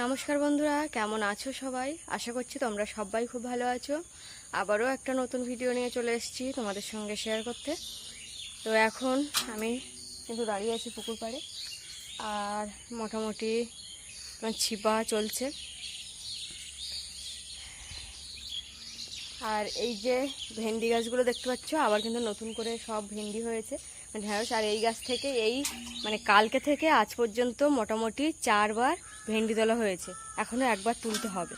নমস্কার বন্ধুরা, কেমন আছো সবাই? আশা করছি তোমরা সবাই খুব ভালো আছো। আবারও একটা নতুন ভিডিও নিয়ে চলে এসেছি তোমাদের সঙ্গে শেয়ার করতে। তো এখন আমি কিন্তু দাঁড়িয়ে আছি পুকুর পাড়ে, আর মোটামুটি তোমার ছিপা চলছে। আর এই যে ভেন্ডি গাছগুলো দেখতে পাচ্ছ, আবার কিন্তু নতুন করে সব ভেন্ডি হয়েছে। মানে ঢেঁড়স আর এই গাছ থেকে এই মানে কালকে থেকে আজ পর্যন্ত মোটামুটি চারবার ভেন্ডি তোলা হয়েছে। এখনও একবার তুলতে হবে।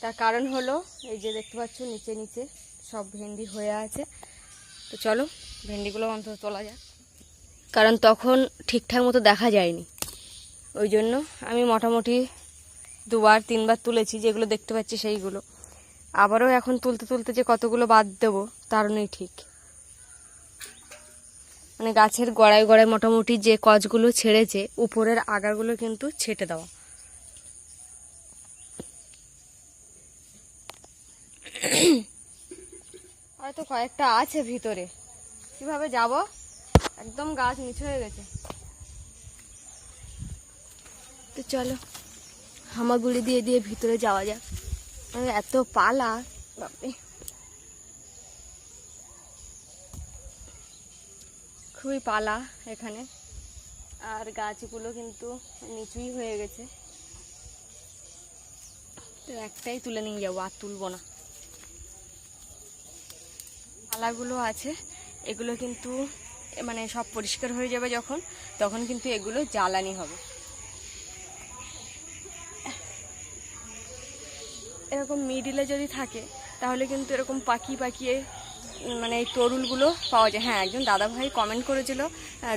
তার কারণ হলো, এই যে দেখতে পাচ্ছ, নিচে নিচে সব ভেন্ডি হয়ে আছে। তো চলো, ভেন্ডিগুলো অন্তত তোলা যাক। কারণ তখন ঠিকঠাক মতো দেখা যায়নি। ওই জন্য আমি মোটামুটি দুবার, তিনবার তুলেছি, যেগুলো দেখতে পাচ্ছি সেইগুলো। আবারও এখন তুলতে তুলতে যে কতগুলো বাদ দেবো, তার নেই ঠিক। মানে গাছের গোড়ায় গোড়ায় মোটামুটি যে কচগুলো ছেড়েছে, উপরের আগাগুলো কিন্তু ছেটে দেওয়া। হয়তো কয়েকটা আছে ভিতরে। কীভাবে যাব? একদম গাছ নিচু হয়ে গেছে। তো চলো। হামাগুড়ি দিয়ে দিয়ে ভিতরে যাওয়া যাক। এত পালা খুবই পালা এখানে। আর গাছগুলো কিন্তু নিচুই হয়ে গেছে। তো একটাই তুলে নিয়ে যাব, আর তুলবো না। পালাগুলো আছে, এগুলো কিন্তু মানে সব পরিষ্কার হয়ে যাবে যখন, তখন কিন্তু এগুলো জ্বালানি হবে। এরকম মিডিলে যদি থাকে, তাহলে কিন্তু এরকম পাখি পাকিয়ে মানে এই তরুলগুলো পাওয়া যায়। হ্যাঁ একজন দাদাভাই কমেন্ট করেছিল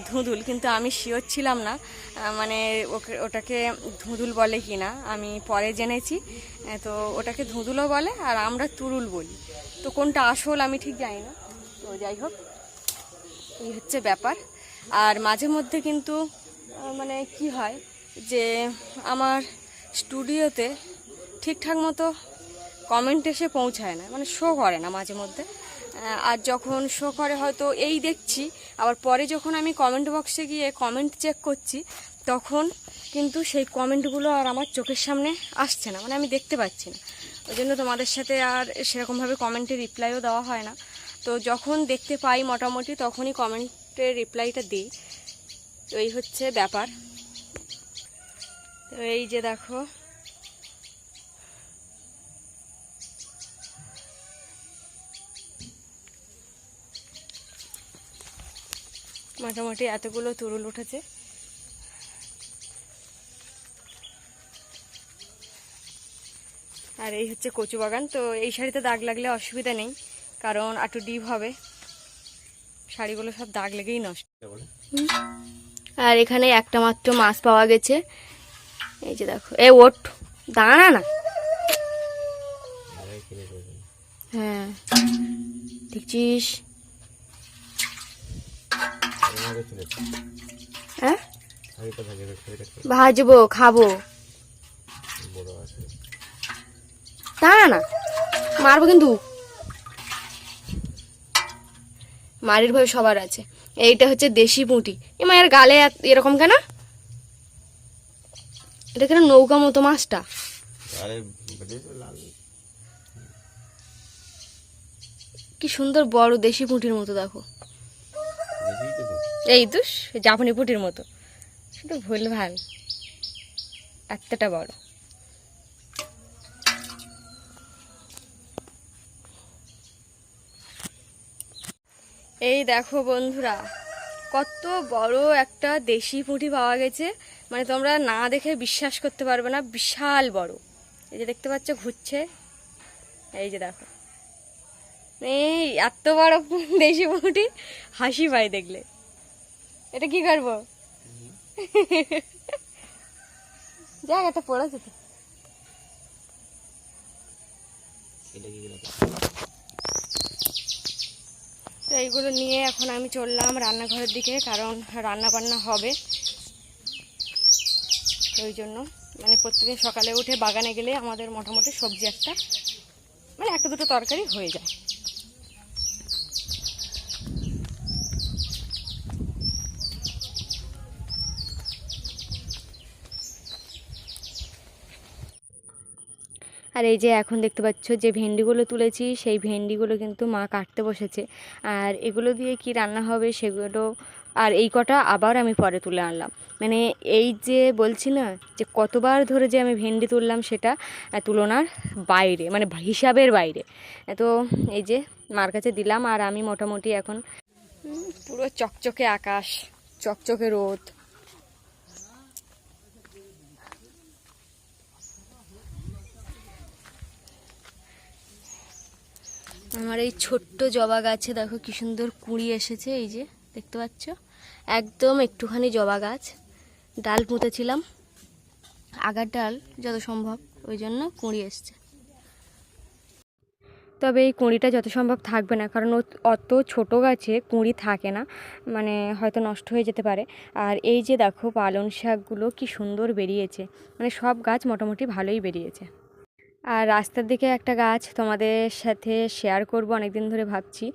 ধুঁদুল কিন্তু আমি শিওর ছিলাম না মানে ওকে, ওটাকে ধুঁদুল বলে কি না আমি পরে জেনেছি। তো ওটাকে ধুঁদুলও বলে আর আমরা তুরুল বলি। তো কোনটা আসল আমি ঠিক জানি না। তো যাই হোক, এই হচ্ছে ব্যাপার। আর মাঝে মধ্যে কিন্তু মানে কি হয় যে, আমার স্টুডিওতে ঠিকঠাক মতো কমেন্ট এসে পৌঁছায় না মানে শো করে না মাঝে মধ্যে। আর যখন শো করে হয়তো এই দেখছি, আবার পরে যখন আমি কমেন্ট বক্সে গিয়ে কমেন্ট চেক করছি, তখন কিন্তু সেই কমেন্টগুলো আর আমার চোখের সামনে আসছে না মানে আমি দেখতে পাচ্ছি না। ওই জন্য তোমাদের সাথে আর সেরকমভাবে কমেন্টে রিপ্লাইও দেওয়া হয় না। তো যখন দেখতে পাই মোটামুটি, তখনই কমেন্টের রিপ্লাইটা দিই। তো এই হচ্ছে ব্যাপার। তো এই যে দেখো মোটামুটি এতগুলো তুরুল উঠেছে। আর এই হচ্ছে কচু বাগান, তো এই শাড়িতে দাগ লাগলে অসুবিধা নেই, কারণ একটু ডিপ হবে। শাড়িগুলো সব দাগ লেগেই নষ্ট। আর এখানে একটা মাত্র মাছ পাওয়া গেছে। এই যে দেখো, এ ওট দাঁড়া না। হ্যাঁ দেখছিস? হ্যাঁ? ভাজবো খাব। দাঁড়া না মারবো কিন্তু। মারির ভয় সবার আছে। এইটা হচ্ছে দেশি পুঁটি। এ মায়ের গালে এরকম কেন? এটা কেন নৌকা মতো মাছটা? কি সুন্দর বড় দেশি পুঁটির মতো দেখো। তো এই তো জাপানি পুঁটির মতো। শুধু ভুল ভালো এতটা বড়। এই দেখো বন্ধুরা, কত বড় একটা দেশি পুঁটি পাওয়া গেছে। মানে তোমরা না দেখে বিশ্বাস করতে পারবে না, বিশাল বড়। এই যে দেখতে পাচ্ছ, ঘুরছে। এই যে দেখো। এই এত বড় দেশি পুঁটি, হাসি পায় দেখলে। এটা কি করব? যাক এটা পড়েছে তো। এটা কি গেল তো এইগুলো নিয়ে এখন আমি চললাম রান্নাঘরের দিকে কারণ রান্না বান্না হবে। ওই জন্য। মানে প্রত্যেকদিন সকালে উঠে বাগানে গেলে আমাদের মোটামুটি সবজি একটা মানে একটা দুটো তরকারি হয়ে যায়। আর এই যে এখন দেখতে পাচ্ছ যে ভেন্ডিগুলো তুলেছি, সেই ভেন্ডিগুলো কিন্তু মা কাটতে বসেছে। আর এগুলো দিয়ে কি রান্না হবে সেগুলো, আর এই কটা আবার আমি পরে তুলে আনলাম। মানে এই যে বলছি না যে কতবার ধরে যে আমি ভেন্ডি তুললাম সেটা তুলনার বাইরে মানে হিসাবের বাইরে। তো এই যে মার কাছে দিলাম আর আমি মোটামুটি এখন পুরো চকচকে আকাশ, চকচকে রোদ আমার এই ছোট্ট জবা গাছে দেখো কি সুন্দর কুঁড়ি এসেছে, এই যে দেখতে পাচ্ছ? একদম একটুখানি জবা গাছ। ডাল পুঁতেছিলাম। আগার ডাল যত সম্ভব, ওই জন্য কুঁড়ি এসছে। তবে এই কুঁড়িটা যত সম্ভব থাকবে না, কারণ অত ছোট গাছে কুঁড়ি থাকে না মানে হয়তো নষ্ট হয়ে যেতে পারে। আর এই যে দেখো পালং শাকগুলো কি সুন্দর বেরিয়েছে। মানে সব গাছ মোটামুটি ভালোই বেরিয়েছে। আর রাস্তার দিকে একটা গাছ তোমাদের সাথে শেয়ার করব, অনেকদিন ধরে ভাবছি।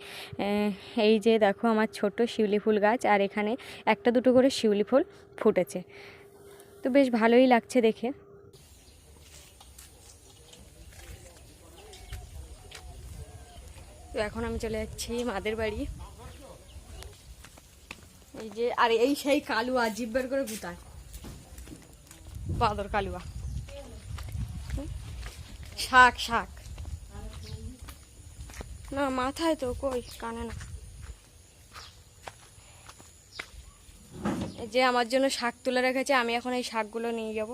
এই যে দেখো আমার ছোট শিউলি ফুল গাছ, আর এখানে একটা দুটো করে শিউলি ফুল ফুটেছে। তো বেশ ভালোই লাগছে দেখে। তো এখন আমি চলে যাচ্ছি মাদের বাড়ি। এই যে, আর এই সেই কালুয়া, জিব্বার করে গুতায়। বাদর কালুয়া। শাক শাক। না, মাথায় তো কই, কানে না। যে আমার জন্য শাক তুলে রেখেছে, আমি এখন এই শাকগুলো নিয়ে যাব।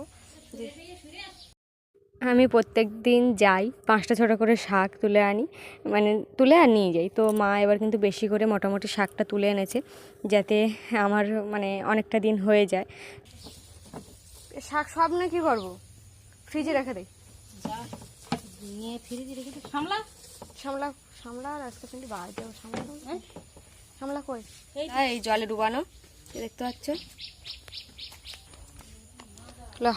আমি প্রত্যেক দিন যাই, পাঁচটা ছটা করে শাক তুলে আনি মানে তুলে আর নিয়ে যাই। তো মা এবার কিন্তু বেশি করে মোটামুটি শাকটা তুলে এনেছে, যাতে আমার মানে অনেকটা দিন হয়ে যায়। শাক সব না কি করব? ফ্রিজে রেখে দেই নিয়ে ফিরে দিয়ে রেখে সামলা। সামলা সামলা আর আজকে কিন্তু বাড়ি যাব সামলা কই? সামলা কই? হ্যাঁ এই জলে ডুবানো দেখতে পাচ্ছ?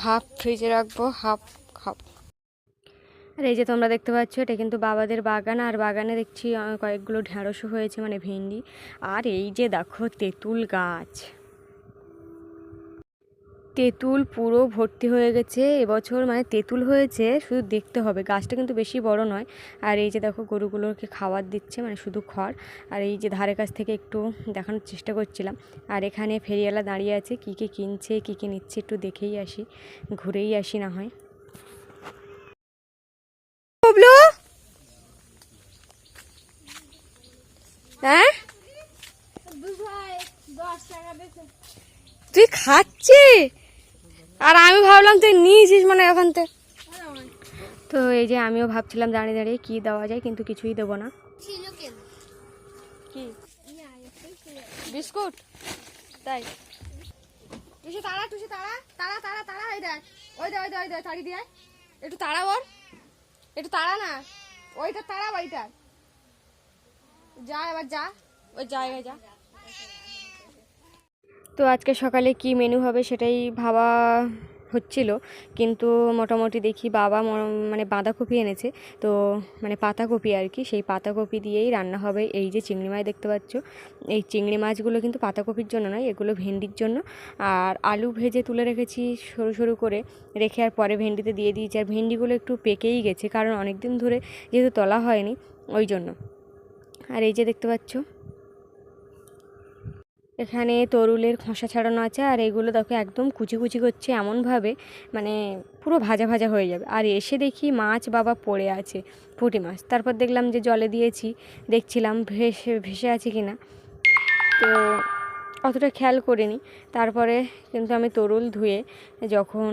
হাফ ফ্রিজে রাখব হাফ খাব আর এই যে তোমরা দেখতে পাচ্ছ এটা কিন্তু বাবাদের বাগান আর বাগানে দেখছি কয়েকগুলো ঢ্যাঁড়সও হয়েছে মানে ভেন্ডি। আর এই যে দেখো তেঁতুল গাছ। তেঁতুল পুরো ভর্তি হয়ে গেছে এবছর মানে তেঁতুল হয়েছে শুধু দেখতে হবে। গাছটা কিন্তু বেশি বড় নয়। আর এই যে দেখো গরুগুলোকে খাবার দিচ্ছে মানে শুধু খড়। আর এই যে ধারে কাছ থেকে একটু দেখানোর চেষ্টা করছিলাম। আর এখানে ফেরিওয়ালা দাঁড়িয়ে আছে কী কী কিনছে কী কী নিচ্ছে একটু দেখেই আসি। ঘুরেই আসি না হয়। হ্যাঁ? তুই খাচ্ছি আর আমি ভাবলাম তুই নিয়েছিস মানে ওখান থেকে। তো এই যে আমিও ভাবছিলাম দাঁড়িয়ে দাঁড়িয়ে কি দেওয়া যায় কিন্তু কিছুই দেবো না। কি? বিস্কুট? তাই। টুসি তাড়া টুসি তাড়া তাড়া তাড়া তাড়া ওই দেখ। ওই দে ওই দে ওই দে তাড়ি দিয়ে একটু তাড়া ওর একটু তাড়া না। ওইটা তাড়া ওইটা। যা এবার যা। ওই জায়গায় যা। তো আজকে সকালে কি মেনু হবে সেটাই ভাবা হচ্ছিল। কিন্তু মোটামুটি দেখি বাবা মানে বাঁধাকপি এনেছে। তো মানে পাতাকপি আর কি, সেই পাতাকপি দিয়েই রান্না হবে। এই যে চিংড়ি মাছ দেখতে পাচ্ছ, এই চিংড়ি মাছগুলো কিন্তু পাতাকপির জন্য নয়, এগুলো ভেন্ডির জন্য। আর আলু ভেজে তুলে রেখেছি সরু সরু করে, রেখে আর পরে ভেন্ডিতে দিয়ে দিয়েছি। আর ভেন্ডিগুলো একটু পেকেই গেছে, কারণ অনেক দিন ধরে যেহেতু তলা হয়নি, ওই জন্য। আর এই যে দেখতে পাচ্ছ এখানে তরুলের খোসা ছাড়ানো আছে, আর এগুলো দেখো একদম কুচি কুচি করছে এমনভাবে মানে পুরো ভাজা ভাজা হয়ে যাবে। আর এসে দেখি মাছ বাবা পড়ে আছে, পুঁটি মাছ। তারপর দেখলাম যে জলে দিয়েছি, দেখছিলাম ভেসে ভেসে আছে কি না তো অতটা খেয়াল করিনি। তারপরে কিন্তু আমি তরুল ধুয়ে যখন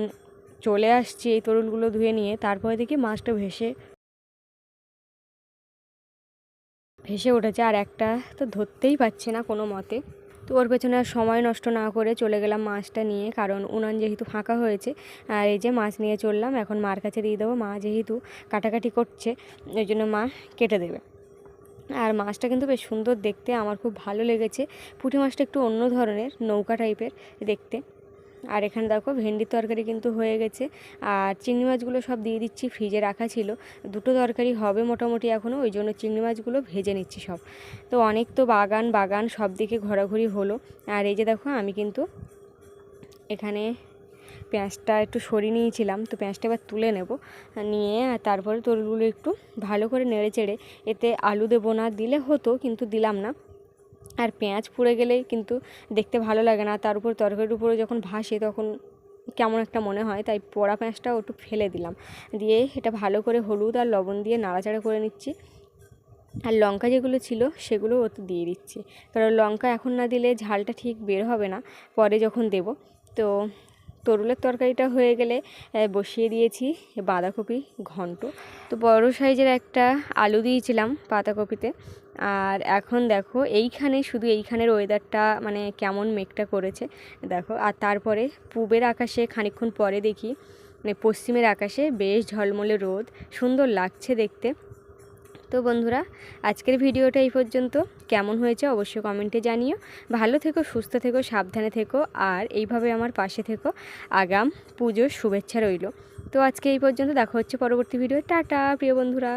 চলে আসছি এই তরুলগুলো ধুয়ে নিয়ে, তারপরে দেখি মাছটা ভেসে ভেসে উঠেছে। আর একটা তো ধরতেই পারছি না কোনো মতে। তো ওর পেছনে আর সময় নষ্ট না করে চলে গেলাম মাছটা নিয়ে, কারণ উনান যেহেতু ফাঁকা হয়েছে, আর এই যে মাছ নিয়ে চললাম, এখন মার কাছে দিয়ে দেবো। মা যেহেতু কাটাকাটি করছে, ওই জন্য মা কেটে দেবে। আর মাছটা কিন্তু বেশ সুন্দর দেখতে, আমার খুব ভালো লেগেছে। পুঁটি মাছটা একটু অন্য ধরনের, নৌকা টাইপের দেখতে। আর এখানে দেখো ভেন্ডির তরকারি কিন্তু হয়ে গেছে। আর চিংড়ি মাছগুলো সব দিয়ে দিচ্ছি, ফ্রিজে রাখা ছিল। দুটো তরকারি হবে মোটামুটি এখনও ওই জন্য চিংড়ি মাছগুলো ভেজে নিচ্ছি সব। তো অনেক তো বাগান বাগান সব দিকে ঘোরাঘুরি হলো। আর এই যে দেখো, আমি কিন্তু এখানে পেঁয়াজটা একটু সরিয়ে নিয়েছিলাম। তো পেঁয়াজটা এবার তুলে নেব। নিয়ে তারপরে তরুলগুলো একটু ভালো করে নেড়ে চেড়ে, এতে আলু দেবো না, দিলে হতো, কিন্তু দিলাম না। আর পেঁয়াজ পুড়ে গেলে কিন্তু দেখতে ভালো লাগে না। তার উপর তরকারির উপরে যখন ভাসে তখন কেমন একটা মনে হয়, তাই পোড়া পেঁয়াজটাও একটু ফেলে দিলাম। দিয়ে এটা ভালো করে হলুদ আর লবণ দিয়ে নাড়াচাড়া করে নিচ্ছি। আর লঙ্কা যেগুলো ছিল সেগুলো ওতে দিয়ে দিচ্ছি। কারণ লঙ্কা এখন না দিলে ঝালটা ঠিক বের হবে না, পরে যখন দেব। তো তরুলের তরকারিটা হয়ে গেলে বসিয়ে দিয়েছি বাঁধাকপি ঘন্ট। তো বড় সাইজের একটা আলু দিয়েছিলাম পাতাকপিতে। আর এখন দেখো এইখানে শুধু এইখানের ওয়েদারটা মানে কেমন মেঘটা করেছে, দেখো। আর তারপরে পূবের আকাশে খানিকক্ষণ পরে দেখি মানে পশ্চিমের আকাশে বেশ ঝলমলে রোদ, সুন্দর লাগছে দেখতে। তো বন্ধুরা, আজকের ভিডিওটা এই পর্যন্ত। কেমন হয়েছে অবশ্যই কমেন্টে জানিও। ভালো থেকো, সুস্থ থেকো, সাবধানে থেকো, আর এইভাবে আমার পাশে থেকো। আগাম পুজোর শুভেচ্ছা রইল। তো আজকে এই পর্যন্ত, দেখা হচ্ছে পরবর্তী ভিডিও টাটা, প্রিয় বন্ধুরা।